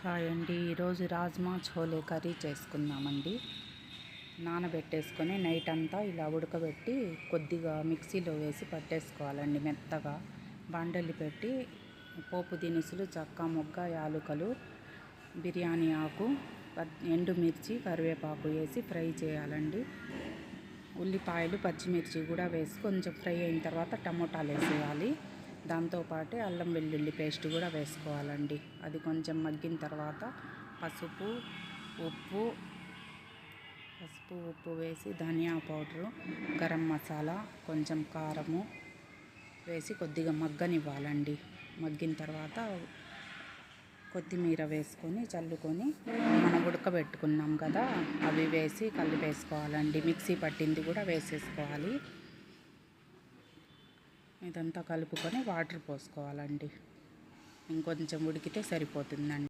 Hi అండి ఈరోజు rajma chole curry చేసుకుందామండి. నానబెట్టేసుకొని నైట్ అంతా ఇలా ఉడకబెట్టి కొద్దిగా మిక్సీలో వేసి పట్టేసుకోవాలండి మెత్తగా. బండలు పెట్టి పోపు దినుసులు చక్క మొగ్గ యాలుకలు బిర్యానీ ఆకు ఎండుమిర్చి కరివేపాకు వేసి ఫ్రై చేయాలండి. ఉల్లిపాయలు పచ్చిమిర్చి కూడా వేసి కొంచెం ఫ్రై అయిన తర్వాత టమోటాలు వేసేయాలి. దాంతోపాటు అల్లం వెల్లుల్లి పేస్ట్ కూడా వేసుకోవాలండి. అది కొంచెం మగ్గిన తర్వాత పసుపు ఉప్పు పసుపు ఉప్పు వేసి ధనియా పౌడరు గరం మసాలా కొంచెం కారము వేసి కొద్దిగా మగ్గనివ్వాలండి. మగ్గిన తర్వాత కొత్తిమీర వేసుకొని చల్లుకొని మనం ఉడకబెట్టుకున్నాం కదా అవి వేసి కలిపేసుకోవాలండి. మిక్సీ పట్టింది కూడా వేసేసుకోవాలి. ఇదంతా కలుపుకొని వాటర్ పోసుకోవాలండి. ఇంకొంచెం ఉడికితే సరిపోతుందండి.